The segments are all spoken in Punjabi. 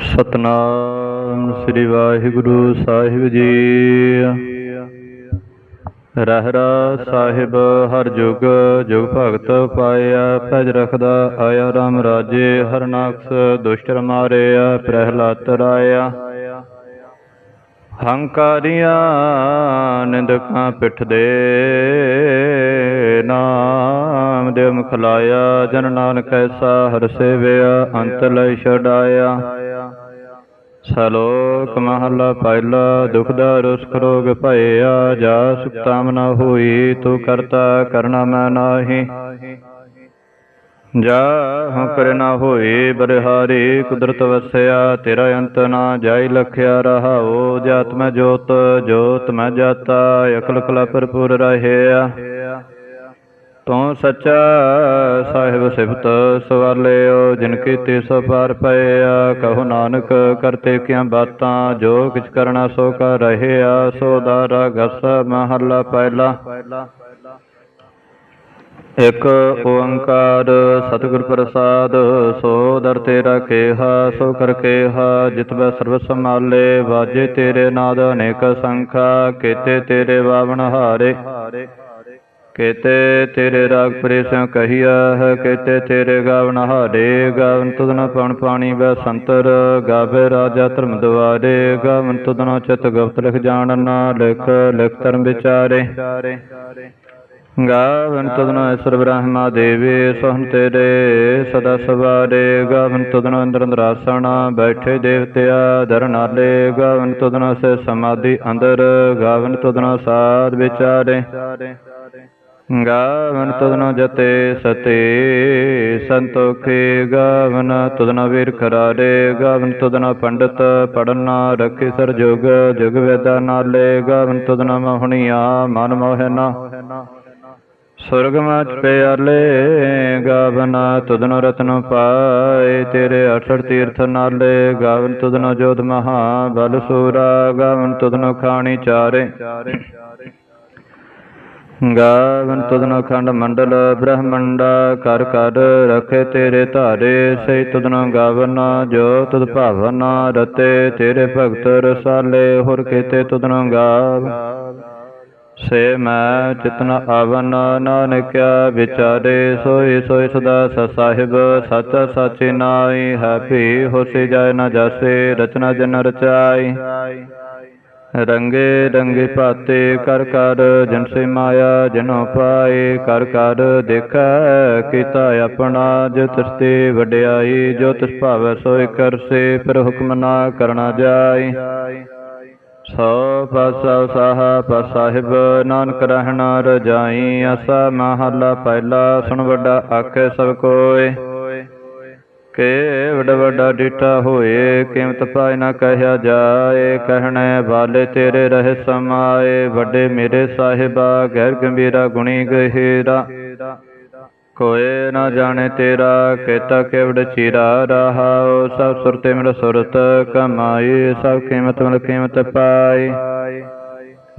ਸਤਨਾਮ ਸ੍ਰੀ ਵਾਹਿਗੁਰੂ ਸਾਹਿਬ ਜੀ। ਰਹਿਰਾ ਸਾਹਿਬ, ਹਰ ਜੁਗ ਜੁਗ ਭਗਤ ਪਾਇਆ, ਭਜ ਰਖਦਾ ਆਇਆ, ਰਾਮ ਰਾਜੇ ਹਰਨਾਕਸ ਦੁਸ਼ਟਰ ਮਾਰਿਆ, ਪ੍ਰਹਿਲਾਦ ਰਾਇਆ। ਹੰਕਾਰੀਆਂ ਨਿੰਦਕਾਂ ਪਿੱਠ ਦੇ ਨਾਮ ਦੇ ਮੁਖ ਲਾਇਆ, ਜਨ ਨਾਨਕ ਐਸਾ ਹਰ ਸੇਵਿਆ, ਅੰਤ ਲੈ ਛਡਾਇਆ। ਸਲੋਕ ਮਹਲਾ ਪਹਿਲਾ ਦੁਖ ਦਾ ਰੁਸਖ ਰੋਗ ਭਇਆ ਜਾ ਸੁਖਤਾਮ ਨ ਹੋਈ, ਤੂੰ ਕਰਤਾ ਕਰਨਾ ਮੈਂ ਨਾਹੀ। ਜਾ ਹਉ ਕਰ ਨਾ ਹੋਏ ਬਰਿਹਾਰੀ ਕੁਦਰਤ ਵਸਿਆ, ਤੇਰਾ ਅੰਤ ਨਾ ਜਾਈ ਲਖਿਆ ਰਹਾਓ ਜਾਤ ਮੈਂ ਜੋਤ ਜੋਤ ਮੈਂ ਜਾਤਾ ਅਕਲ ਕਲਾ ਭਰਪੂਰ ਰਹਿਆ। ਤੂੰ ਸੱਚਾ? ਸਾਹਿਬ ਸਿਫਤ ਸਵਾਲਿਓ ਜਿਨ ਕੀਤੇ ਸੋ ਪਾਰ ਪਇਆ। ਕਹੋ ਨਾਨਕ, ਕਰਤੇ ਕਿਆਂ ਬਾਤਾਂ? ਜੋ ਕਿਛ ਕਰਨਾ ਸੋ ਕਰ ਰਹਿਆ। ਸੋ ਦਾਰਾ ਗਸ ਮਹੱਲਾ ਪਹਿਲਾ। ਇਕ ਓੰਕਾਰ ਸਤਿਗੁਰ ਪ੍ਰਸਾਦ, ਸੋ ਦਰ ਤੇਰਾ ਕੇਹਾ, ਸੋ ਕਰ ਕੇਹਾ। ਜਿਤ ਸਰਬ ਸੰਭਾਲੇ, ਵਾਜੇ ਤੇਰੇ ਨਾਦ ਅਨੇਕ ਸੰਖਾ, ਕੀਤੇ ਤੇਰੇ ਵਾਵਣ ਹਾਰੇ। ਕੀਤੇ ਤੇਰੇ ਰਾਗ ਪ੍ਰੇਸਿਓ ਕਹੀਆ ਹੈ, ਕੀਤੇ ਤੇਰੇ ਗਾਵਨ ਹਾਰੇ, ਗਾਵਨ ਤੁਧਨ ਪਵਨ ਪਾਣੀ ਬੈ ਸੰਤਰ, ਗਾਵੇ ਰਾਜਾ ਧਰਮ ਦੁਆਰੇ, ਗਾਵਨ ਤੁਧਨ ਚਿਤ ਗੁਪਤ ਲਿਖ ਜਾਣਨਾ ਲਿਖ ਲਿਖ ਧਰਮ ਵਿਚਾਰੇ। ਗਾਵਨ ਤੁਧਨੋ ਈਸ਼ਵਰ ਬ੍ਰਹਮਾ ਦੇਵੇ, ਸੋਹਣ ਤੇਰੇ ਸਦਾ ਸਵਾਰੇ, ਗਾਵਨ ਤੁਧਨੋ ਇੰਦਰ ਅੰਦਰਾਸਣਾ ਬੈਠੇ ਦੇਵਤਿਆ ਧਰਨਾਲੇ ਗਾਵਨ ਤੁਧਨੋ ਸੇ ਸਮਾਧੀ ਅੰਦਰ, ਗਾਵਨ ਤੁਧਨੋ ਸਾਧ ਵਿਚਾਰੇ। ਗਾਵਨ ਤੁਧਨੋ ਜਤੇ ਸਤੇ ਸੰਤੋਖੇ ਗਾਵਨ ਤੁਧਨੋ ਵੀਰ ਖਰਾਰੇ ਗਾਵਨ ਤੁਧਨੋ ਪੰਡਤ ਪੜਨਾ ਰਖੇ ਸਰ ਜੁਗ ਜੁਗ ਵੇਦਾ ਨਾਲੇ ਗਾਵਨ ਤੁਧਨੋ ਮੋਹਣੀਆ ਮਨ ਮੋਹਨਾ। ਸੁਰਗ ਮਾਚ ਪਿਆਲੇ ਗਾਵਨਾ ਤੁਧਨੋ ਰਤਨ ਪਾਏ ਤੇਰੇ ਅਠੜ ਤੀਰਥ ਨਾਲੇ ਗਾਵਨ ਤੁਧਨੋ ਜੋਤ ਮਹਾ ਬਲ ਸੂਰਾ ਗਾਵਨ ਤੁਧਨੋ ਖਾਣੀ ਚਾਰੇ। ਗਾਵਨ ਤੁਧਨੋ ਖੰਡ ਮੰਡਲ ਬ੍ਰਹਮੰਡਾ, ਕਰ ਕਰ ਰਖੇ ਤੇਰੇ ਧਾਰੇ ਸਈ ਤੁਧਨੋ ਗਾਵਨ, ਜੋ ਤੁਧ ਭਾਵਨ, ਰਤੇ ਤੇਰੇ ਭਗਤ ਰਸਾਲੇ, ਹੋਰ ਕੀਤੇ ਤੁਧਨੋ ਗਾਵ। ਸੇ ਮੈਂ ਚਿਤਨ ਆਵਨ, ਨਾਨਕਿਆ ਵਿਚਾਰੇ, ਸੋਈ ਸੋਈ ਸਦਾ ਸ ਸਾਹਿਬ ਸਚ ਸਾਚੇ ਨਾਈ ਹੈ ਭੀ ਹੋਸੀ ਜਾਏ ਨਾ ਜਾਸੇ, ਰਚਨਾ ਜਨ ਰਚਾਈ। ਰੰਗੇ ਰੰਗੇ ਭਾਤੇ ਕਰ ਕਰ ਜਨ ਸੇ ਮਾਇਆ ਜਨੋ ਪਾਏ ਕਰ ਕਰ ਦੇਖੈ ਕੀਤਾ ਆਪਣਾ ਜੋ ਤਿਸਤੇ ਵਡਿਆਈ ਜੋ ਤਿਸ ਭਾਵੈ ਸੋਇ ਕਰਸੇ ਪਰ ਹੁਕਮ ਨਾ ਕਰਨਾ ਜਾਈ। ਸੋ ਪਾਸਾ ਸਾਹ ਪਾ ਸਾਹਿਬ ਨਾਨਕ ਰਹਿਣਾ ਰਜਾਈ ਅਸਾ ਮਹੱਲਾ ਪਹਿਲਾ ਸੁਣ ਵੱਡਾ ਆਖੇ ਸਭ ਕੋਏ। ਕੇ ਵੱਡਾ ਵੱਡਾ ਡੀਠਾ ਹੋਏ, ਕੀਮਤ ਪਾਇ ਨਾ ਕਹਿਆ ਜਾਏ ਕਹਿਣੇ ਵਾਲੇ ਤੇਰੇ ਰਹਿ ਸਮਾਏ, ਵੱਡੇ ਮੇਰੇ ਸਾਹਿਬਾ, ਗੈਰ ਗੰਭੀਰਾ ਗੁਣੀ ਗਹਿਰਾ। ਕੋਏ ਨਾ ਜਾਣੇ ਤੇਰਾ, ਕੇਤਾ ਕੇਵੜ ਚੀਰਾ ਰਹਾਉ, ਸਭ ਸੁਰਤੇ ਮਿਲ ਸੁਰਤ ਕਮਾਈ, ਸਭ ਕੀਮਤ ਮਲ ਕੀਮਤ ਪਾਈ।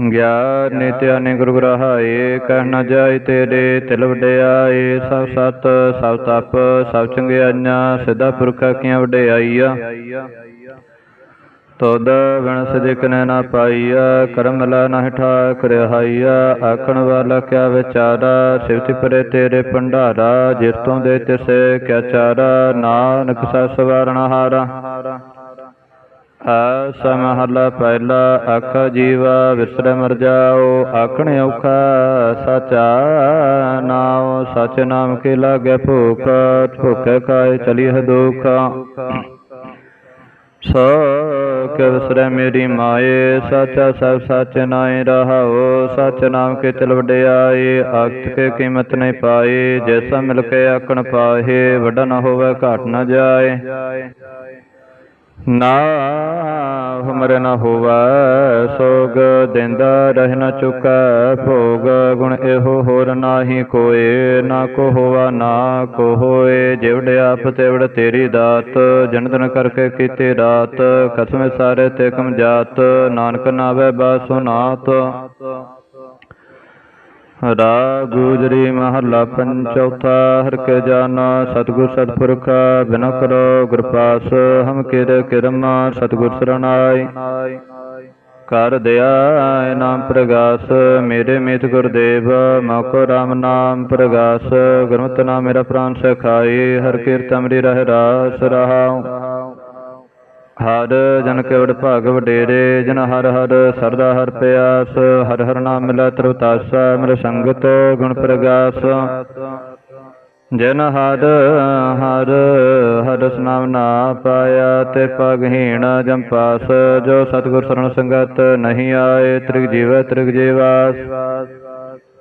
ਗਿਆਨ ਨਿਤਿ ਅਨੇ ਗੁਰੂ ਗ੍ਰਹਾਏ ਕਹਿ ਨ ਜਾਏ ਤੇਰੇ ਤਿਲ ਵਡਿਆਏ, ਸਭ ਸਤ, ਸਭ ਤਪ, ਸਭ ਚੰਗਿਆਈਆਂ ਸਿੱਧਾ ਪੁਰਖਾ ਕੀਆਂ ਵਡਿਆਈਆ। ਤੋਦ ਬਿਨ ਸਦਿਕ ਨੇ ਨਾ ਪਾਈਆ, ਕਰਮ ਲਾ ਨਾ ਠਾਕ ਰਹਾਈਆ ਆਖਣ ਵਾਲਾ ਕਿਆ ਵਿਚਾਰਾ ਸਿਵਤਿ ਪਰੇ ਤੇਰੇ ਭੰਡਾਰਾ, ਜਿਸ ਤੋਂ ਦੇ ਤਿਸੇ ਕਿਆ ਚਾਰਾ, ਨਾਨਕ ਸਾ ਸਵਾਰਣ ਹਾਰਾ। ਆਸ ਮਹੱਲਾ ਪਹਿਲਾ ਆਖਾ ਜੀਵਾ, ਵਿਸਰੈ ਮਰ ਜਾਓ। ਆਖਣ ਔਖਾ, ਸਾਚਾ ਨਾਉ, ਸਚ ਨਾਮ ਕੇ ਲਾਗੇ ਭੂਖ, ਭੁਖੇ ਖਾਏ ਚਲੀਹ ਦੁਖ। ਸੋ ਕਿ ਵਿਸਰੈ ਮੇਰੀ ਮਾਏ, ਸਾਚਾ ਸਭ ਸੱਚ ਨਾਇ ਰਹਾਓ ਸਚ ਨਾਮ ਕੇ ਤਿਲ ਵਡਿਆਏ। ਆਖਤ ਕੇ ਕੀਮਤ ਨਹੀਂ ਪਾਏ, ਜੈਸਾ ਮਿਲ ਕੇ ਆਖਣ ਪਾਹੇ, ਵੱਡਾ ਨਾ ਹੋਵੇ, ਘਾਟ ਨਾ ਜਾਏ। ਨਾ ਹਮਰੇ ਨਾ ਹੋਵਾ, ਸੋਗ ਦਿੰਦਾ ਰਹਿ ਚੁਕਾ, ਭੋਗ ਗੁਣ ਇਹੋ ਹੋਰ ਨਾਹੀ ਕੋਏ, ਨਾ ਕੋ ਹੋਵਾ ਨਾ ਕੋ ਹੋਏ, ਜਿਵੜ ਆਪ ਤੇਵੜ ਤੇਰੀ ਦਾਤ, ਜਨ ਜਨਦਨ ਕਰਕੇ ਕੀਤੇ ਰਾਤ ਖਸਮ ਸਾਰੇ ਤੇ ਕਮ ਜਾਤ, ਨਾਨਕ ਨਾਵੇ ਬਾਸੋ ਨਾਤ ਰਾ ਗੂਜਰੀ ਮਹੱਲਾ ਪੰਚੌਥਾ ਹਰ ਕੇ ਜਾਨਾ ਸਤਿਗੁਰ ਸਤਿਪੁਰਖ, ਬਿਨ ਕਰੋ ਗੁਰ ਹਮ ਕਿਰ ਕਿਰਮਾ ਸਤਿਗੁਰ ਸਰਣਾਈ। ਕਰ ਦਿਆ ਨਾਮ ਪ੍ਰਗਾਸ, ਮੇਰੇ ਮਿਤ ਗੁਰਦੇਵ, ਮੋਕੋ ਰਾਮ ਨਾਮ ਪ੍ਰਗਾਸ, ਗੁਰਮਤਿ ਨਾਮ ਮੇਰਾ ਪ੍ਰਾਨ ਸਖਾਈ, ਹਰ ਕੀਰਤ ਅਮਰੀ ਰਹਿ ਰਾਸ ਰਹਾਉ। ਹਰ ਜਨ ਕੇਵੜ ਭਗ ਵਡੇਰੇ, ਜਨ ਹਰ ਹਰ ਸਰਦਾ ਹਰ ਪਿਆਸ, ਹਰ ਹਰ ਨਾਮ ਮਿਲੈ ਤਰਤਾਸਾ ਮਿਲ ਸੰਗਤ ਗੁਣ ਪ੍ਰਗਾਸ। ਜਨ ਹਰ ਹਰ ਹਰ ਨਾਮ ਨਾ ਪਾਇਆ, ਤੇ ਪਗਹੀਣ ਜੰਪਾਸ ਜੋ ਸਤਿਗੁਰ ਸਰਣ ਸੰਗਤ ਨਹੀਂ ਆਏ, ਤ੍ਰਿਗ ਜੀਵ ਤ੍ਰਿਗ ਜੀਵਾਸ।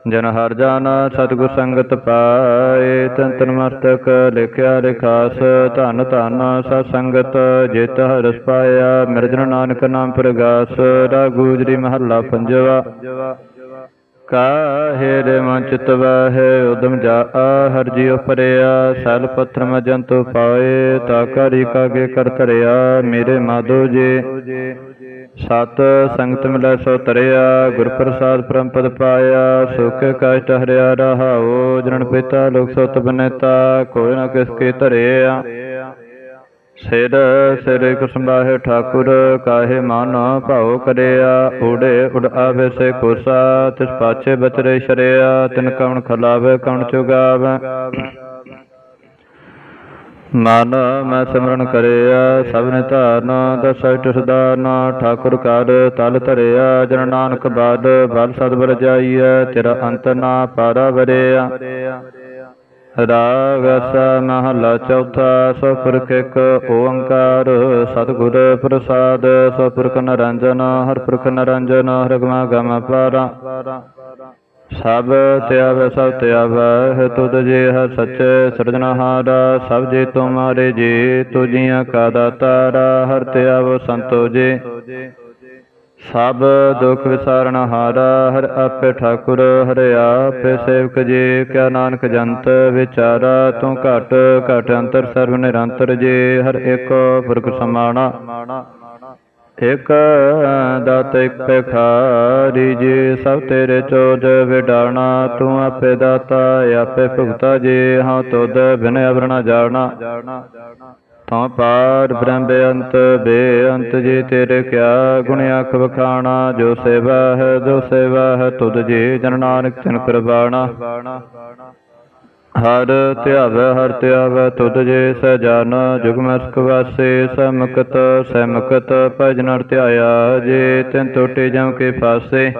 ਜਨ ਹਰ ਜਾਨ ਸਤਿਗੁਰ ਸੰਗਤ ਪਾਏ, ਤਨ ਤਨ ਮਸਤਕ ਲਿਖਿਆ ਲਿਖਾਸ, ਧਨ ਧਨ ਸਤ ਸੰਗਤ, ਜਿਤ ਹਰਸ ਪਾਇਆ, ਮਿਰਜਨ ਨਾਨਕ ਨਾਮ ਪ੍ਰਗਾਸ, ਰਾ ਜੀ ਮਹੱਲਾ ਪੰਜਵਾ। ਕਾਹੇ ਰੇ ਮਨ ਚਿਤ ਵਹਿ, ਉਦਮ ਜਾ ਹਰ ਜੀਉ ਪਰਿਆ ਸਲ ਪੱਥਰ ਮ ਜੰਤੂ ਪਾਏ ਤਾ ਕਰੀ ਕਾਗੇ ਕਰ ਧਰਿਆ, ਮੇਰੇ ਮਾਧੋ ਜੀ। ਸਤ ਸੰਗਤ ਮਿਲੈ ਸੋ ਤਰਿਆ ਗੁਰ ਪ੍ਰਸਾਦ ਪਰਮਪਦ ਪਾਇਆ, ਸੁਖ ਕਸ਼ਟ ਹਰਿਆ ਰਹਾਉ, ਜਨਨ ਪਿਤਾ ਲੋਕ ਸਤ ਬਨੇਤਾ, ਕੋਈ ਨਾ ਕਿਸ ਕੇ ਧਰਿਆ। ਸਿਰ ਸਿਰ ਕੁਸੰਬਾਹਿ ਠਾਕੁਰ, ਕਾਹੇ ਮਨ ਭਾਉ ਕਰਿਆ ਉੜੇ ਉਡ ਆਵੇ ਸੇ ਕੋਸਾ, ਤਿਸ ਪਾਛੇ ਬਚਰੇ ਸ਼ਰਿਆ, ਤਿਨ ਕਵਣ ਖਲਾਵੇ, ਕਵਣ ਚੁਗਾਵੇ। ਮਨ ਮੈਂ ਸਿਮਰਨ ਕਰਿਆ ਸਭਨੇ ਧਾਰਨ ਦਸਇਟ ਸਦਾਨ ਠਾਕੁਰ ਕਰ ਤਲ ਧਰਿਆ, ਜਨ ਨਾਨਕ ਬਾਦ ਬਲ ਸਦ ਬਲ ਜਾਈਐ, ਤੇਰਾ ਅੰਤ ਨਾ ਪਾਰਾ ਵਰਿਆ। ਰਾਗ ਸਾ ਮਹਲਾ ਚੌਥਾ ਸੋਪੁਰਖ ਇੱਕ ਓੰਕਾਰ, ਸਤਿਗੁਰ ਪ੍ਰਸਾਦ ਸੋ ਪੁਰਖ ਨਰੰਜਨ ਹਰ ਪੁਰਖ ਨਰੰਜਨ ਹਰ ਗਮਾ ਗਮ ਪਾਰਾ। ਸਭ ਤਿਆਵੈ ਸਭ ਤਿਆਵੈ ਤੁਧ ਜੇ ਹੈ ਸੱਚੇ ਸਿਰਜਣਹਾਰਾ, ਸਭ ਜੇ ਤੁਮਾਰੇ ਜੀ, ਤੁਜੀਆਂ ਕਾ ਦਾਤਾਰਾ ਹਰ ਤਿਆਵ ਸੰਤੋ ਜੇ। ਸਭ ਦੁਖ ਵਿਸਾਰਨਹਾਰਾ ਹਰ ਆਪੇ ਠਾਕੁਰ, ਹਰਿ ਆਪੇ ਸੇਵਕ ਜੇ, ਕਿਆ ਨਾਨਕ ਜੰਤ ਵਿਚਾਰਾ, ਤੂੰ ਘਟ ਘਟ ਅੰਤਰ ਸਰਵ ਨਿਰੰਤਰ ਜੇ, ਹਰ ਇੱਕ ਪੁਰਖ ਸਮਾਣਾ। ਇਕ ਦਾਤ ਇਕ ਭਿਖਾਰੀ ਜੀ ਸਭ ਤੇਰੇ ਚੋਜ ਵਿਡਾਣਾ, ਤੂੰ ਆਪੇ ਦਾਤਾ, ਆਪੇ ਭੁਗਤਾ ਜੀ, ਹਾਂ ਤੁਧ ਬਿਨ ਅਵਰਣਾ ਜਾਣਾ। ਤੂੰ ਪਾਰ ਬ੍ਰਹਮ ਬੇਅੰਤ ਬੇਅੰਤ ਜੀ ਤੇਰੇ ਕਿਆ ਗੁਣ ਆਖ ਵਖਾਣਾ, ਜੋ ਸੇਵਾ ਹੈ, ਜੋ ਸੇਵਾ ਹੈ, ਤੁਧ ਜੀ ਜਨ ਨਾਨਕ ਤਿਨ ਕੁਰਬਾਨਾ ਹਰ ਧਿਆਵੈ ਹਰ ਧਿਆਵੈ, ਤੁਧ ਜੇ ਸਜਨ, ਜੁਗ ਵਾਸੇ, ਸਮਕਤ ਸਮਕਤ ਭਜਨ ਹਰ ਧਿਆਇਆ, ਜੇ ਤਿਨ ਟੋਟੇ ਜਮ ਕੇ ਫਾਸੇ।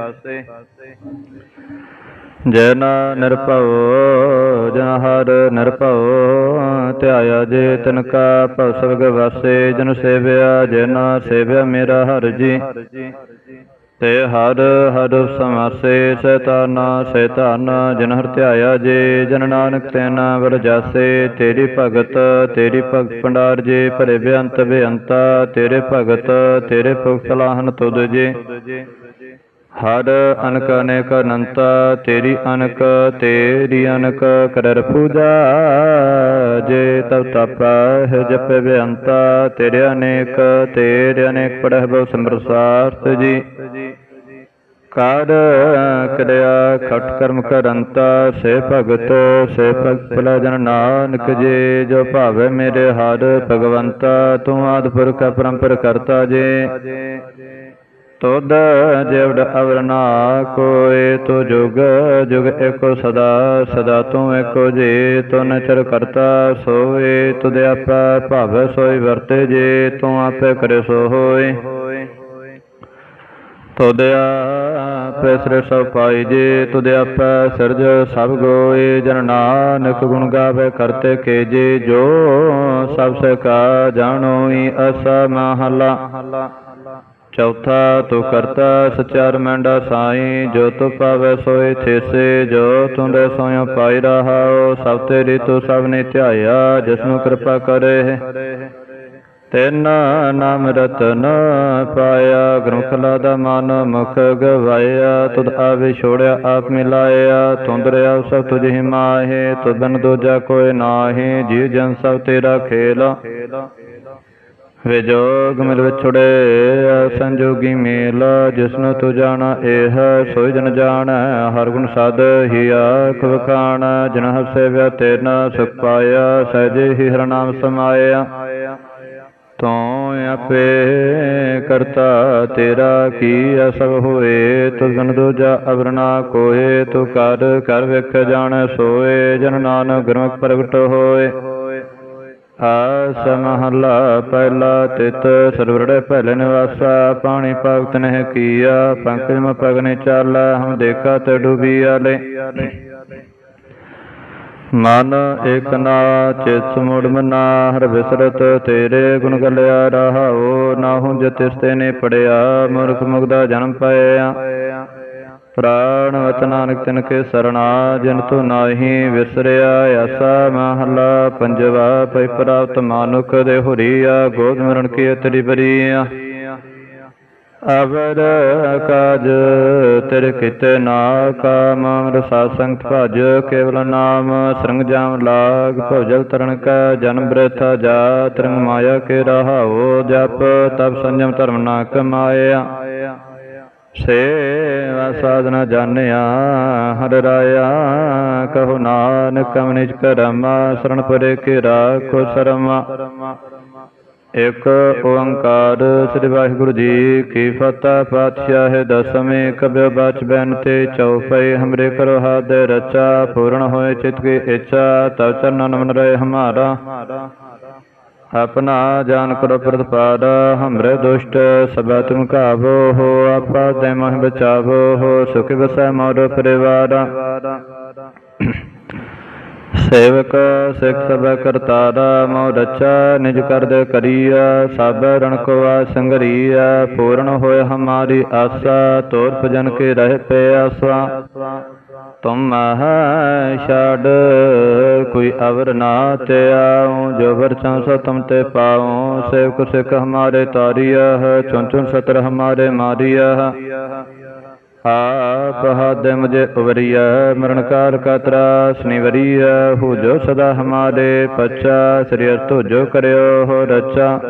ਜਨ ਨਿਰਭਉ ਜਨ ਹਰ ਨਿਰਭਉ ਧਿਆਇਆ, ਜੇ ਤਿਨ ਕਾ ਭਵ ਸਵਗ ਵਾਸੇ, ਜਨ ਸੇਵਿਆ ਜਿਨ ਸੇਵਿਆ ਮੇਰਾ ਹਰ ਜੀ। ਤੇ ਹਰ ਹਰ ਸਮਾਸੇ ਸੈਤਾਨ ਸੈਤਾਨ, ਜਨ ਹਰ ਧਿਆਇਆ ਜੇ, ਜਨ ਨਾਨਕ ਤੈਨਾ ਵਰ ਜਾਸੇ, ਤੇਰੀ ਭਗਤ ਤੇਰੀ ਭਗਤ ਭੰਡਾਰ ਜੇ, ਭਰੇ ਬਿਅੰਤ ਬੇਅੰਤਾ, ਤੇਰੇ ਭਗਤ, ਤੇਰੇ ਭੁਖ ਸਲਾਹਨ ਤੁਧ ਜੇ। ਹਰ ਅਨਕ ਅਨੇਕ ਅਨੰਤਾ, ਤੇਰੀ ਅਨਕ ਤੇਰੀ ਅਨਕ ਕਰਰ ਪੂਜਾ ਜੇ, ਤਵ ਤਪ ਹੈ ਜਪੇ ਬੇਅੰਤਾ, ਤੇਰੇ ਅਨੇਕ ਤੇਰੇ ਅਨੇਕ ਪੜਹਿ ਬਹੁ ਸੰਭਰਸਾਰਥ ਜੀ। ਕਰ ਕਰਿਆ ਖਟ ਕਰਮ ਕਰੰਤਾ, ਸੇ ਭਗਤ ਸੇ ਭਗਤ ਭਲਾ ਜਨ ਨਾਨਕ ਜੀ, ਜੋ ਭਾਵੇ ਮੇਰੇ ਹਰ ਭਗਵੰਤਾ, ਤੂੰ ਆਦ ਪੁਰਖ ਪਰੰਪਰ ਕਰਤਾ ਜੇ। ਤੁਧ ਜਿਵੜ ਅਵਰ ਨਾ ਕੋਏ, ਤੋ ਜੁਗ ਜੁਗ ਏਕੋ ਸਦਾ ਸਦਾ ਤੂੰ ਏਕੋ ਜੀ, ਤੂੰ ਨਚਰ ਕਰਤਾ ਸੋਏ, ਤੁਧ ਆਪਾ ਭਾਵ ਸੋਈ ਵਰਤੇ ਜੇ, ਤੂੰ ਆਪੇ ਕਰੇ ਸੋ ਹੋਏ। ਤੁਧ ਆਪੇ ਸਿਰ ਸਭ ਪਾਈ ਜੇ, ਤੁਧ ਆਪੇ ਸਿਰਜ ਸਭ ਗੋਏ। ਜਨ ਨਾਨਕ ਗੁਣ ਗਾਵੇ ਕਰਤੇ ਕੇ ਜੇ ਜੋ ਸਭ ਸੇ ਕਾ ਜਾਣੋਈ ਅਸਾ ਮਹਲਾ। ਚੌਥਾ, ਤੂੰ ਕਰਤਾ ਸਚਰ ਮੈਂਡਾ ਸਾਈ, ਜੋ ਤੂੰ ਪਾਵੇ ਸੋਏ ਥੇਸੇ, ਜੋ ਤੂੰ ਸੋਇ ਪਾਈ ਰਹਾਓ। ਸਭ ਤੇਰੀ ਤੂੰ ਸਭ ਨੇ ਧਿਆਇਆ ਜਿਸ ਨੂੰ ਕਿਰਪਾ ਕਰੇ। ਤਿੰਨ ਨਾਮ ਰਤਨ ਪਾਇਆ, ਗ੍ਰੰਥਲਾ ਦਾ ਮਨ ਮੁਖ ਗਵਾਇਆ, ਤੁਧ ਆਵੇ ਛੋੜਿਆ, ਆਪ ਮਿਲਾਇਆ ਤੁੰਦਰਿਆ ਸਭ ਤੁਝ ਹੀ ਮਾਹੇ, ਤੁਧ ਬਿਨ ਦੂਜਾ ਕੋਈ ਨਾਹੀ ਜੀ ਜਨ ਸਭ ਤੇਰਾ ਖੇਲ। ਵਿਜੋਗ ਮਿਲ ਵਿਛੜੇ, ਸੰਜੋਗੀ ਮੇਲ ਜਿਸਨੂੰ ਤੂੰ ਜਾਣਾ, ਇਹ ਸੋਈ ਜਨ ਜਾਣੈ, ਹਰ ਗੁਣ ਸਦ ਹੀ ਆਖ ਵਖਾਣ ਜਿਨ ਹਸੇ ਵਿਆ ਤੇਨ ਸੁਖ ਪਾਇਆ, ਸਹਿਜੇ ਹੀ ਹਰ ਨਾਮ ਸਮਾਇਆ। ਤੂੰ ਆਪੇ ਕਰਤਾ, ਤੇਰਾ ਕੀ ਅਸਭ ਹੋਏ? ਤੁ ਜਨ ਦੂਜਾ ਅਵਰਣਾ ਕੋਏ, ਤੂੰ ਕਰ ਕਰ ਵੇਖ ਜਾਣ ਸੋਏ, ਜਨ ਨਾਨਕ ਗੁਰਮੁਖ ਪ੍ਰਗਟ ਹੋਏ। ਆਸ ਮਹਲਾ ਪਹਿਲਾ ਤਿਤ, ਸਰਵਰੜੇ ਪਹਿਲੇ ਨਿਵਾਸਾ, ਪਾਣੀ ਭਗਤ ਨੇ ਕੀਆ, ਪੰਕਜ ਮ ਪਗਨੇ ਚਾਲਾ, ਹਮ ਦੇਖਾ ਤੇ ਡੂਬੀ ਆਲੇ ਮਨ ਏਕ ਨਾ ਚਿਤ ਸਮੁੜ ਮਨਾ ਹਰ ਵਿਸਰਤ ਤੇਰੇ ਗੁਣ ਗਲਿਆ ਰਹਾਓ ਨਾਹੂ ਜਤਿਸ ਤੇ ਨੇ ਪੜਿਆ, ਮੂਰਖ ਮੁਗਦਾ ਜਨਮ ਪਾਇਆ। ਪ੍ਰਾਣ ਵਤ ਨਾਨਕ ਤਿਨ ਕੇ ਸਰਣਾ, ਜਿਨ ਤੂੰ ਨਾਹੀ ਵਿਸਰਿਆ ਐਸਾ ਮਹਲਾ ਪੰਜਵਾ ਪੈ ਪ੍ਰਾਪਤ ਮਾਨੁਖ ਦੇ ਹੁਰੀਆ, ਗੋਦ ਮਰਨ ਕੀ ਤੇਰੀ ਬਰੀਆ। ਅਵਰ ਕਾਜ ਤਿਰ ਕਿਤੇ ਨਾ ਕਾਮ, ਰਸਾ ਸੰਗਤ ਭਜ, ਕੇਵਲ ਨਾਮ, ਸਰੰਗ ਜਾਮ ਲਾਗ, ਭਜਲ ਤਰਨ ਕਾ ਜਨਮ ਬ੍ਰਥਾ ਜਾ ਤਰੰਗ ਮਾਇਆ ਕੇ ਰਹਾਓ ਜਪ, ਤਪ ਸੰਜਮ ਧਰਮ ਨਾ ਕਮਾਇਆ। ਸੇਵਾ ਸਾਧਨਾ ਜਾਣਿਆ, ਹਰ ਰਾਇਆ, ਕਹੋ ਨਾਨਕ ਅਮਨਿਜ ਕਰਮਾ, ਸਰਣ ਪਰੇ ਕੇ ਰਾਖੋ ਸਰਮਾ। ਇਕ ਓੰਕਾਰ ਸ੍ਰੀ ਵਾਹਿਗੁਰੂ ਜੀ ਕੀ ਫਤਿਹ, ਪਾਤਸ਼ਾਹ ਦਸਵੇਂ ਕਬਿ ਬਚ ਬੈਨ ਤੇ ਚਉਪਈ, ਹਮਰੇ ਕਰੋ ਹਾਦ ਰਚਾ, ਪੂਰਨ ਹੋਏ ਚਿਤ ਕੀ ਇੱਛਾ, ਤਵ ਚਰਨ ਨਮਨ ਰਹੇ ਹਮਾਰਾ। ਆਪਣਾ ਜਾਨ ਕਰੋ ਪ੍ਰਤਪਾਦ, ਹਮਰੇ ਦੁਸ਼ਟ, ਸਭਾ ਤੁਮ ਕਾਵੋ ਹੋ ਆਪਾ ਦੇ ਮਹਿ ਬਚਾਵੋ, ਹੋ ਸੁਖ ਵਸੈ ਮੋਰ ਪਰਿਵਾਰ। ਸੇਵਕ ਸਿੱਖ ਸਭ ਕਰਤਾਰਾ ਮੋ ਰਚਾ, ਨਿਜ ਕਰਦ ਕਰੀਆ ਸਭ ਰਣ ਕੋ ਆ ਸੰਗਰੀਆ ਪੂਰਨ ਹੋਏ ਹਮਾਰੀ ਆਸਾ ਤੋਰ ਭਜਨ ਕੇ ਰਹਿ ਪਿਆਸਾ ਤੁਮ ਹੈ ਛਾੜ ਕੋਈ ਅਵਰ ਨਾ ਤੇ ਆਉ, ਜੋ ਵਰ ਚਾਂ ਸੋ ਤੁਮ ਤੇ ਪਾਉ। ਸੇਵਕ ਸਿੱਖ ਹਮਾਰੇ ਤਾਰੀਆ ਚੁਨ ਚੁਨ ਸਤਰ ਹਮਾਰੇ ਮਾਰੀਆ ਆਪ ਹਦ ਮੁਝੇ ਉਵਰੀਆ ਮਰਨ ਕਾਲ ਕਾ ਤਰਾਸ ਨਿਵਰੀਆ ਹੋ ਜੋ ਸਦਾ ਹਮਾਰੇ ਪਛਾ ਸ੍ਰੀ ਅਰਥ ਜੋ ਕਰਿਓ ਹੋ ਰਚਾ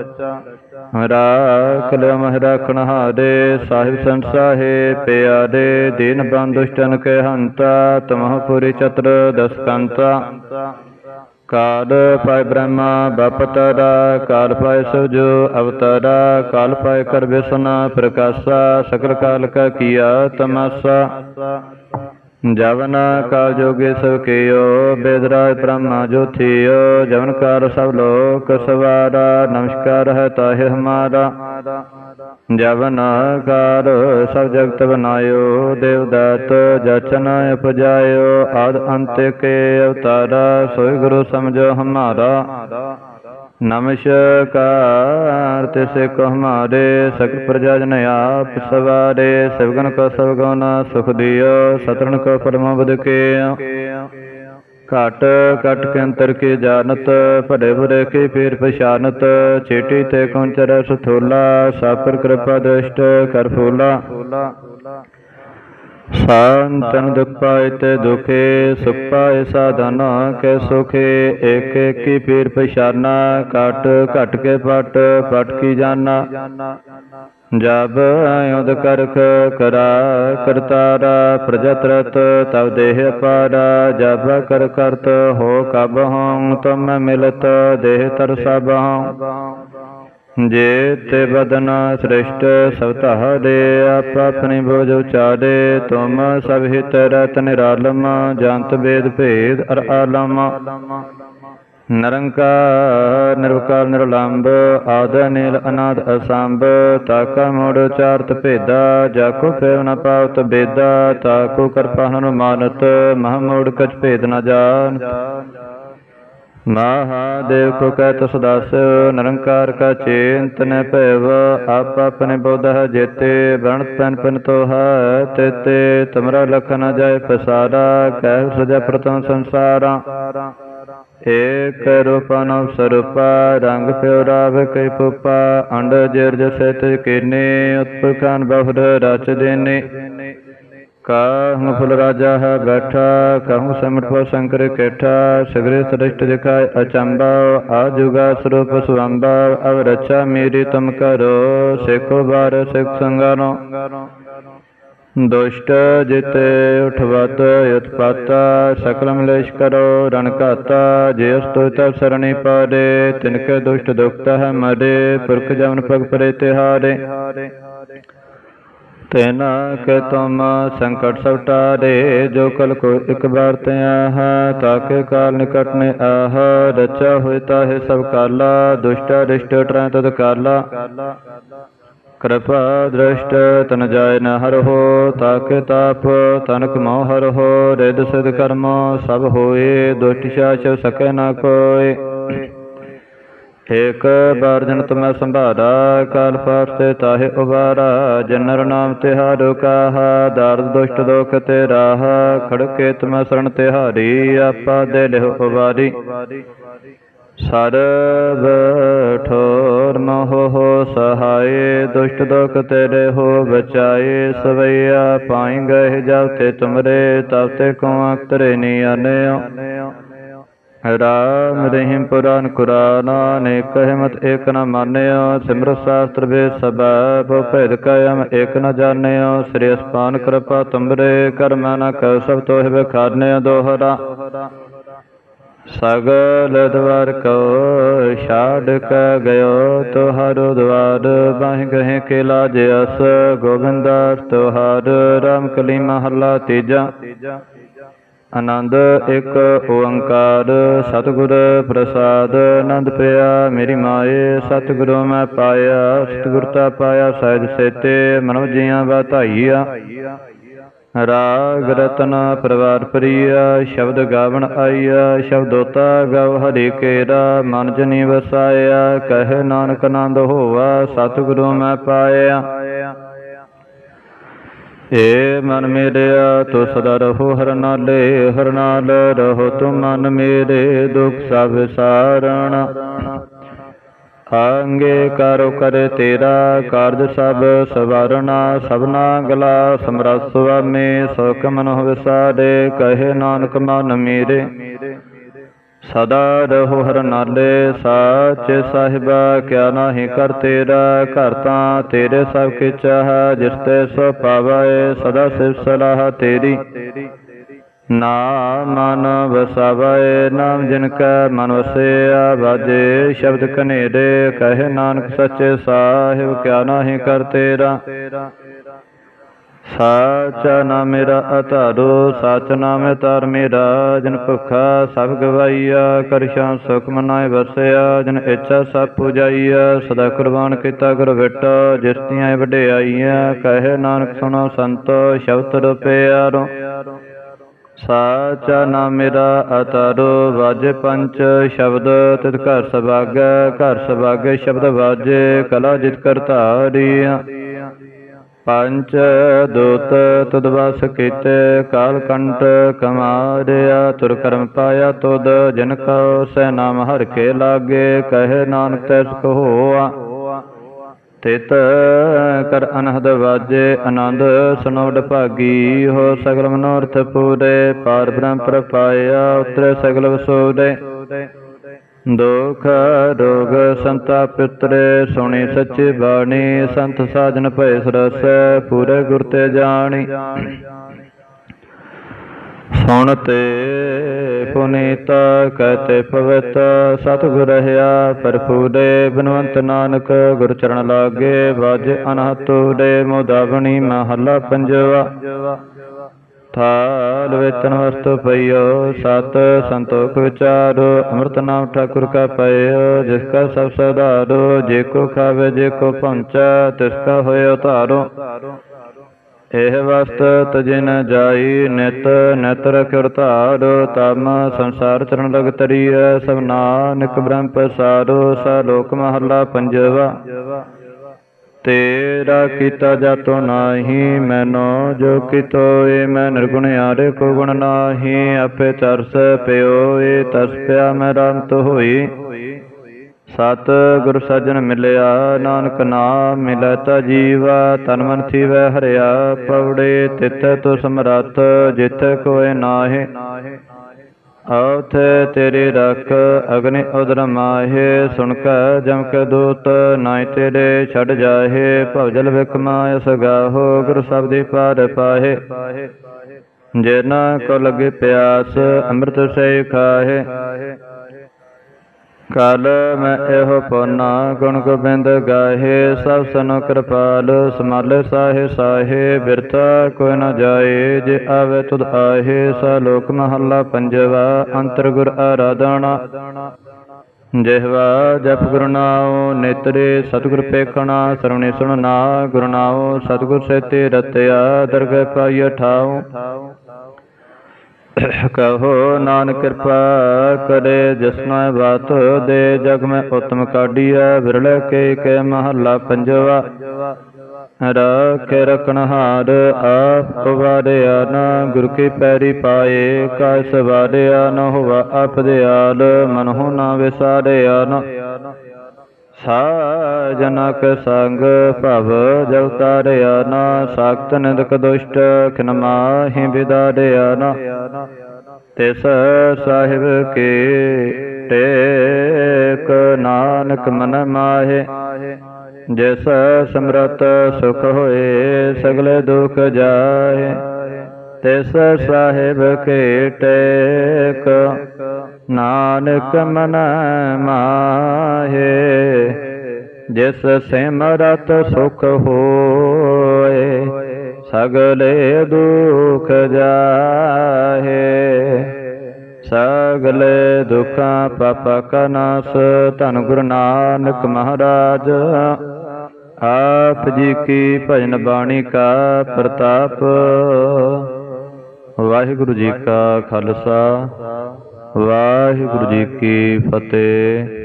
ਰਾਖ ਲਿਓ ਮਹਿ ਰਾਖਣ ਹਾਰੇ, ਸਾਹਿਬ ਸੰਸਾਹੇ ਪਿਆਰੇ, ਦੀਨ ਬੰਦ ਕੇ ਹੰਤਾ, ਤਮਹ ਪੁਰੀ ਚਤਰ ਦਸਕੰਤਾ। ਕਾਲ ਪਾਇ ਬ੍ਰਹਮਾ ਬਪਤਰਾ ਕਾਲ ਪਾਇ ਸੁਜੋ ਅਵਤਾਰਾ ਕਾਲ ਪਾਇ ਕਰ ਬਿਸਨਾ ਪ੍ਰਕਾਸ਼ਾ, ਸਕਲ ਕਾਲ ਕਾ ਕੀਆ ਤਮਾਸਾ। ਜਵਨ ਕਾਲ ਜੋਗੇ ਸਭ ਕੀਓ ਬੇਦਰਾਜ ਬ੍ਰਹਮਾ ਜੋਥਿਓ ਜਵਨ ਕਾਰ ਸਭ ਲੋਕ ਸਵਾਰਾ, ਨਮਸਕਾਰ ਹੈ ਤਾਹਿ ਹਮਾਰਾ। ਜਵਨ ਕਾਰ ਸਭ ਜਗਤ ਬਨਾਇਓ ਦੇਵਦਾਤ ਜਚਨ ਉਪਜਾਇਓ, ਆਦ ਅੰਤ ਕੇ ਅਵਤਾਰਾ ਸੋਈ ਗੁਰੂ ਸਮਝੋ ਹਮਾਰਾ। ਨਮਸਕਾਰ, ਤਿਸੇ ਕੋ ਹਮਾਰੇ ਸਕ ਪ੍ਰਜਾ ਜਨ ਆਪ ਸਵਾਰੇ, ਸਵਗਨ ਕੋ ਸਭ ਸੁਖ ਦਿਓ ਸਤਰਨ ਕੋ ਪਰਮ ਬੁਧ ਕੇ ਘਟ ਘਟ ਕੇ ਅੰਤਰ ਕੇ ਜਾਣਤ ਭੜੇ ਬੁਰੇ ਕੇ ਫੇਰ ਪਛਾਨਤ, ਚੇਟੀ ਤੇ ਕੌਂਚਰ ਸੁਥੋਲਾ, ਸਾਪਰ ਕਿਰਪਾ ਦ੍ਰਿਸ਼ਟ ਕਰ ਫੂਲਾ। ਸੰਤਨ ਦੁਖ ਪਾਏ ਤੇ ਦੁਖੇ ਸੁਖ ਪਾਏ ਸਾਧਨ ਕੇ ਸੁਖੇ ਏਕ ਏਕੀ ਪੀਰ ਪਛਾਨਾ, ਘਟ ਘਟ ਕੇ ਪਟ ਪਟ ਕੀ ਜਾਨਾ? ਜਬ ਉਦ ਕਰਖ ਕਰਾ ਕਰਤਾਰਾ ਪ੍ਰਜਤਰਤ ਤਵ ਦੇਹ ਪਾਰਾ ਜਬ ਕਰ ਕਰਤ ਹੋ ਕਬ ਹਉ, ਤੁਮ ਮਿਲਤ ਦੇਹ ਤਰ ਸਭ ਹਉ। ਜੇ ਤੇ ਬਦਨ ਸ੍ਰਿਸ਼ਟ ਸਵਤਹ ਦੇ, ਆਪ ਆਪਣੀ ਬੋਝ ਉਚਾਰੇ ਤੁਮ ਸਭ ਹਿਤ ਰਤ ਨਿਰਾਲਮ, ਜੰਤ ਵੇਦ ਭੇਦ ਅਰ ਆਲਮ। ਨਿਰੰਕਾਰ, ਨਿਰਵਕਾਰ ਨਿਰਲੰਭ ਆਦ ਨੀਲ ਅਨਾਦ, ਅਸੰਭ, ਤਾਕਾ, ਮੋੜ ਚਾਰਤ ਭੇਦਾ, ਜਾਕੋ, ਫੇਰ ਨ ਪਾਵਤ, ਬੇਦਾ, ਤਾਕੋ, ਕਰਪਾ, ਹਨੁਮਾਨਤ, ਮਹ ਮੋੜ, ਕਛ ਭੇਦ ਨ ਜਾਣ ਮਹਾਦੇਵ ਕੋ ਕਹਿਤ ਸਦਾਸ ਨਿਰੰਕਾਰ ਕਾ ਚੇੰਤ ਭੈਵ, ਆਪ ਆਪਣੇ ਬੋਧ ਜੇਤੇ ਬਣ ਪਨ ਪਨ ਤੋ ਹੈ ਤੇਤੇ, ਤਮਰਾ ਲਖ ਨ ਜਾਏ ਪਸਾਰਾ, ਕਹਿ ਸਜਾ ਪ੍ਰਤਮ ਸੰਸਾਰਾ। ਏਕ ਰੂਪਨ ਸਰੂਪਾ, ਰੰਗ ਪਿਉ ਰਾਵ ਕੈ ਪੁਪਾ ਅੰਡ ਜਰ ਜਸੈ ਤੇ ਕੀਨੇ ਉਤਪਖਾਨ ਬਹੁਰ ਰਚ ਦੇਨੇ। ਕਾਹੂ ਫੁਲ ਰਾਜਾ ਹੈ ਬੈਠਾ ਕਾਹੂ ਸਿਮਟ ਸ਼ੰਕਰ ਕੇਠਾ ਸਗਰੇ ਸ੍ਰਿਸ਼ਟ ਦਿਖਾਇ ਅਚੰਬਾ, ਆਜੁਗਾ ਸਰੂਪ ਸੁਅੰਬਾ ਅਵ ਰਚਾ ਮੇਰੀ ਤੁਮ ਕਰੋ ਸੇਖੋ ਬਾਰ ਸਿੱਖ ਸੰਗਾਰੋ। ਦੁਸ਼ਟ ਜਿਤੇ ਉਠਵਤ ਉਤਪਾਤਾ, ਸਕਲ ਮਲੇਸ਼ ਕਰੋ, ਰਣ ਘਾਤਾ, ਜੇ ਅਸਤੋ ਤਬ ਸਰਣੀ ਪਾਰੇ ਤਿਨਕੇ ਦੁਸ਼ਟ ਦੁਖਤ ਹੈ ਮਰੇ, ਪੁਰਖ ਜਮਨ ਪਗ ਪਰੇ ਤਿਹਾਰੇ। ਤੈਨਾ ਕੇ ਤੁਮ ਸੰਕਟ ਸਭ ਟਾਰੇ ਜੋ ਕਲ ਕੋ ਇਕ ਬਾਰ ਤਿਆ ਹੈ ਤਾਕੇ ਕਾਲ ਨਿਕਟ ਨੇ ਆਹ ਰਚਾ ਹੋਇ ਤਾਹੇ ਸਭ ਕਾਲਾ, ਦੁਸ਼ਟ ਰਿਸ਼ਟ ਟਰੈ ਤਦ ਕਾਲਾ। ਕਿਰਪਾ ਦ੍ਰਿਸ਼ਟ ਤਨ ਜਾਇ ਨ ਹਰ ਹੋ ਤਾਕੇ ਤਾਪ ਤਨਕ ਮੋਹ ਹਰ ਹੋ ਰਿਦ ਸਿਧ ਕਰਮ ਸਭ ਹੋਏ, ਦੁਸ਼ਟ ਸ਼ਾਸ ਸਕੈ ਨ ਕੋਇ ਏਕ ਬਾਰਜਨ ਤੁਮੈ ਸੰਭਾਰਾ, ਕਾਲ ਪਾਸਤੇ ਤਾਹੇ ਉਬਾਰਾ ਜਨਰ ਨਾਮ ਤਿਹਾਰੋ ਕਾਹਾ ਦਰਦ ਦੁਸ਼ਟ ਦੋਖ ਤੇ ਰਾਹ, ਖੜਕੇ ਤੁਮੈ ਸਰਣ ਤਿਹਾਰੀ ਆਪਾ ਦੇ ਲਿਹੁ ਉਬਾਰੀ। ਸਰਬ ਠੋਰ ਮੋਹ ਸਹਾਏ, ਦੁਸ਼ਟ ਦੁਖ ਤੇਰੇ ਹੋ ਬਚਾਏ, ਸਵਈਆ ਪਾਈ ਗਏ ਜਬ ਤੇ ਤੁਮਰੇ ਤਬ ਤੇ ਕੋ ਅਕਤਰੇ ਨੀ ਆਨਿਓ। ਰਾਮ ਰਹੀਮ ਪੁਰਾਨ ਕੁਰਾਨ ਅਨੇਕ ਹਿਮਤ ਏਕ ਨ ਮਾਨਿਓ ਸਿਮਰ ਸ਼ਾਸਤਰ ਵੇ ਸਬੈ ਭੇਦ ਕਾਇਮ ਏਕ ਨ ਜਾਣਿਓ ਸ੍ਰੀ ਅਸਪਾਨ ਕਿਰਪਾ ਤੁਮਰੇ ਕਰਮ ਨ ਕਉ ਸਭ ਤੋਹਿ ਬਖਾਨਿਓ ਦੋਹਰਾ ਸਗਲ ਦਵਾਰ ਕੋ ਛਾੜ ਕ ਗਇਓ ਤੁਹਾਰੋ ਦਵਾਰ ਬਾਹਿ ਗਹਿ ਕੇ ਲਾਜ ਅਸ ਗੋਬਿੰਦਾ ਤੁਹਾਰ ਰਾਮ ਕਲੀ ਮਹੱਲਾ ਤੀਜਾ ਆਨੰਦ, ਇੱਕ ਓੰਕਾਰ, ਸਤਿਗੁਰ ਪ੍ਰਸਾਦ, ਆਨੰਦ ਪਿਆ ਮੇਰੀ ਮਾਏ, ਸਤਿਗੁਰੂ ਮੈਂ ਪਾਇਆ ਸਤਿਗੁਰਤਾ ਪਾਇਆ ਸਹਿਜ ਸੇਤੇ, ਮਨੋ ਜੀਆਂ ਬਾਧਾਈਆ ਰਾਗ ਰਤਨ ਪਰਵਾਰ ਪ੍ਰੀਆ, ਸ਼ਬਦ ਗਾਵਣ ਆਈਆ ਸ਼ਬਦੋਤਾ ਗਵ ਹਰੀ ਕੇਰਾ, ਮਨ ਜਨੀ ਵਸਾਇਆ ਕਹੇ ਨਾਨਕ ਆਨੰਦ ਹੋਵਾ ਸਤਿਗੁਰੂ ਮੈਂ ਪਾਇਆ। ਏ ਮਨ ਮੇਰਿਆ, ਤੋ ਸਦਾ ਰਹੋ ਹਰ ਨਾਲੇ, ਹਰ ਨਾਲ ਰਹੋ ਤੁਮ ਮਨ ਮੇਰੇ, ਦੁਖ ਸਭ ਸਾਰਣ। ਆਂਗੇ ਕਰੋ ਕਰ ਤੇਰਾ ਕਾਰਜ ਸਭ ਸਵਾਰਣਾ, ਸਭਨਾ ਗਲਾ ਸਮਰੱਥ ਸੁਆਮੀ, ਸੁਖ ਮਨ ਵਿਸਾਰੇ ਕਹੇ ਨਾਨਕ ਮਨ ਮੇਰੇ। ਸਦਾ ਰਹੋ ਹਰ ਨਾਲੇ, ਸਾਚ ਸਾਹਿਬਾ, ਕਿਆ ਨਾਹੀ ਕਰ ਤੇਰਾ, ਘਰ ਤਾਂ ਤੇਰੇ ਸਭ ਕਿਚਾ ਹੈ, ਜਿਸ ਤੇ ਸੋ ਪਾਵੈ ਸਦਾ ਸਿਵ ਸਲਾਹ ਤੇਰੀ। ਨਾਮ ਮਨ ਵਸਾਵੈ, ਨਾਮ ਜਿਨ ਕੈ ਮਨ ਵਸਿਆ ਬਾਜੇ ਸ਼ਬਦ ਕਨੇਰੇ, ਕਹੇ ਨਾਨਕ ਸੱਚੇ ਸਾਹਿਬ, ਕਿਆ ਨਾਹੀ ਕਰ ਤੇਰਾ। ਸਾਚਾ ਨਾਮ ਮੇਰਾ ਅਧਾਰੋ, ਸਚ ਨਾਮੇ ਤਰ ਮੇਰਾ ਜਨ ਭੁਖਾ ਸਭ ਗਵਾਈਆ ਕਰਸ਼ਾਂ ਸੁਖ ਮਨਾਏ ਵਸਿਆ ਜਨ ਇੱਛਾ ਸਭ ਪੁਜਾਈਆ, ਸਦਾ ਕੁਰਬਾਨ ਕੀਤਾ ਗੁਰ ਵਿਟੋ। ਜਿਸ ਦੀਆਂ ਵਡਿਆਈਆਂ, ਕਹੇ ਨਾਨਕ ਸੁਣੋ ਸੰਤੋ, ਸ਼ਬਦ ਰੁਪਿਆਰੋ। ਸਾਚਾ ਨਾ ਮੇਰਾ ਅਤਰੋ ਵਾਜੇ ਪੰਚ ਸ਼ਬਦ, ਤਿਤ ਘਰ ਸਭਾਗੈ ਘਰ ਸਭਾਗੈ ਸ਼ਬਦ ਵਾਜੇ, ਕਲਾ ਜਿਤ ਕਰਤਾਰੀ ਪੰਚ ਦੂਤ ਤੁਧ ਕੀਤੇ, ਕਾਲ ਕੰਟ ਕਮਾਰਿਆ, ਤੁਰ ਕਰਮ ਪਾਇਆ ਤੁਦ ਜਿਨ ਕਉ ਸੈ ਨਾਮ ਹਰ ਕੇ ਲਾਗੇ, ਕਹੇ ਨਾਨਕ ਤੈ ਸੁਖ ਹੋਆ। ਤਿਤ ਕਰ ਅਨਹਦ ਵਾਜੇ, ਆਨੰਦ ਸੁਨੋਡ ਭਾਗੀ, ਹੋ ਸਗਲ ਮਨੋਰਥ ਪੂਰੇ, ਪਾਰ ਬ੍ਰਹਮ ਪ੍ਰਪਾਇਆ ਉਤਰੇ ਸਗਲ ਵਸੂਰੇ ਦੁਖ, ਰੋਗ ਸੰਤਾਪ ਪਿਤਰੇ ਸੁਣੀ ਸੱਚੀ ਬਾਣੀ, ਸੰਤ ਸਾਜਨ ਭੈ ਸਰਸੈ ਪੂਰੇ ਗੁਰ ਤੇ ਜਾਣੀ। ਸੁਣ ਤੇ ਪੁਨੀਤ ਕਹਤੇ ਪਵਿੱਤ, ਸਤਿਗੁਰ ਰਹਾ ਪਰਪੂਰੇ ਬਨਵੰਤ ਨਾਨਕ ਗੁਰ ਚਰਨ ਲਾਗੇ, ਵਾਜ ਅਨਹਤੂਰੇ ਮੋਦਾਵਣੀ ਮਹੱਲਾ ਪੰਜਵਾ। ਥਾਲ ਵੇਤਨ ਵਸਤੂ ਪਈਓ, ਸਤ ਸੰਤੋਖ ਵਿਚਾਰੋ, ਅੰਮ੍ਰਿਤ ਨਾਮ ਠਾਕੁਰ ਕਾ ਪਈਓ ਜਿਸ ਕਾ ਸਭ ਸਦਾਰੋ ਜੇ ਕੋ ਖਾਵੇ, ਜੇ ਕੋ ਪਹੁੰਚਾ, ਤਿਸ ਕਾ ਹੋਇ ਉਤਾਰੋ ਇਹ ਵਸਤ ਤਜਿਨ ਜਾਈ, ਨਿਤ ਨਿਤ ਰਖਿ ਧਾਰ, ਤਮ ਸੰਸਾਰ ਚਰਨ ਲਗ ਤਰੀਐ, ਸਭ ਨਾਨਕ ਬ੍ਰਹਮ ਪਸਾਰੋ ਸਾ ਲੋਕ ਮਹੱਲਾ ਪੰਜਵਾ। ਤੇਰਾ ਕੀਤਾ ਜਾਤੋ ਨਾਹੀ, ਮੈਨੋ ਜੋ ਕਿਤੋ ਏ ਮੈਂ ਨਿਰਗੁਣ ਆਰੇ ਕੋ ਗੁਣ ਨਾਹੀ। ਆਪੇ ਤਰਸ ਪਿਓ ਏ, ਤਰਸ ਪਿਆ ਮੈਂ ਰੰਤ ਹੋਈ। ਸਤ ਗੁਰ ਸਜਣ ਮਿਲਿਆ, ਨਾਨਕ ਨਾਮ ਮਿਲੈ ਤਾ ਜੀਵਾ। ਤਨ ਮਨ ਥੀਵੈ ਹਰਿਆ, ਪਵੜੇ ਤਿਤ ਤੋ ਸਮਰੱਥ ਜਿਤੈ ਕੋਇ ਨਾਹਿ। ਆਉਥ ਤੇਰੇ ਰਖ, ਅਗਨਿ ਉਦਰ ਮਾਹੇ, ਸੁਣ ਕੈ ਜਮ ਕੈ ਦੂਤ ਨਾਇ ਤੇਰੇ ਛੱਡ ਜਾਹੇ ਭਵਜਲ ਵਿਖ ਮਾਇ ਸਗਾਹੋ, ਗੁਰ ਸਬਦੀ ਪਾਰ ਪਾਹੇ। ਜਿਨ ਕੋ ਲਗੇ ਪਿਆਸ, ਅੰਮ੍ਰਿਤ ਸੇ ਖਾਹੇ। ਕਲ ਮੈਂ ਇਹੋ ਪੋਨਾ ਗੁਣ ਗੋਬਿੰਦ ਗਾਹੇ, ਸਭ ਸਨੋ ਕਿਰਪਾਲ, ਸਮਲ ਸਾਹੇ ਸਾਹੇ ਬਿਰਤਾ ਕੋਈ ਨ ਜਾਏ, ਜੇ ਆਵੇ ਤੁਧ ਆਹੇ, ਸਾ ਲੋਕ ਮਹੱਲਾ ਪੰਜਵਾ ਅੰਤਰ ਗੁਰ ਆਰਾਧਨਾ। ਜਿਹਵਾ ਜਪ ਗੁਰੂ ਨਾਉ ਨੇਤਰੇ, ਸਤਿਗੁਰ ਪੇਖਣਾ, ਸਰਵਣੇ ਸੁਣਨਾ, ਗੁਰੂ ਨਾਉ ਸਤਿਗੁਰ ਸੇਤੇ ਰਤਿਆ, ਦਰਗਹਿ ਪਾਈ ਠਾਉ। ਕਹੋ ਨਾਨਕ ਕਿਰਪਾ, ਕਰੇ ਜਿਸਨਾ ਬਾਤ ਦੇ ਜਗ ਮੈਂ ਉਤਮ ਕਾਢੀਐ, ਵਿਰਲੇ ਕੇ ਕੇ ਮਹੱਲਾ ਪੰਜਵਾ। ਰਾਖੇ ਰਖਣਹਾਰ ਆਪ ਵਾਰਿਆ ਨਾ, ਗੁਰ ਕੀ ਪੈਰੀ ਪਾਏ ਕਾਇ ਸਵਾਰਿਆ ਨ ਹੋਵਾ ਆਪ ਦਿਆਲ ਮਨਹੁ ਨਾ ਵਿਸਾਰਿਆ ਨ। ਸਾਜਨਕ ਸੰਗ ਭਵ ਜਗ ਤਾਰਿਆ ਨਾ, ਸਾਖਤ ਨਿੰਦਕ ਦੁਸ਼ਟ ਖਿਨ ਮਾਹੀ ਵਿਦਾਰਿਆ ਨਾ। ਤਿਸ ਸਾਹਿਬ ਕੀ ਟੇਕ ਨਾਨਕ ਮਨ ਮਾਹੇ, ਜਿਸ ਸਮਰਤ ਸੁਖ ਹੋਏ ਸਗਲੇ ਦੁਖ ਜਾਏ ਤਿਸ ਸਾਹਿਬ ਕੀ ਟੇਕ ਨਾਨਕ ਮਨ ਮਾਹੇ, ਜਿਸ ਸਿਮਰਤ ਸੁਖ ਹੋਏ, ਸਗਲੇ ਦੁਖ ਜਾਹੇ, ਸਗਲੇ ਦੁਖਾਂ ਪਾਪਾ ਕਾ ਨਾਸ ਧੰਨ ਗੁਰੂ ਨਾਨਕ ਮਹਾਰਾਜ, ਆਪ ਜੀ ਕੀ ਭਜਨ ਬਾਣੀ ਕਾ ਪ੍ਰਤਾਪ। ਵਾਹਿਗੁਰੂ ਜੀ ਕਾ ਖਾਲਸਾ। ਵਾਹਿਗੁਰੂ ਜੀ ਕੀ ਫਤਿਹ।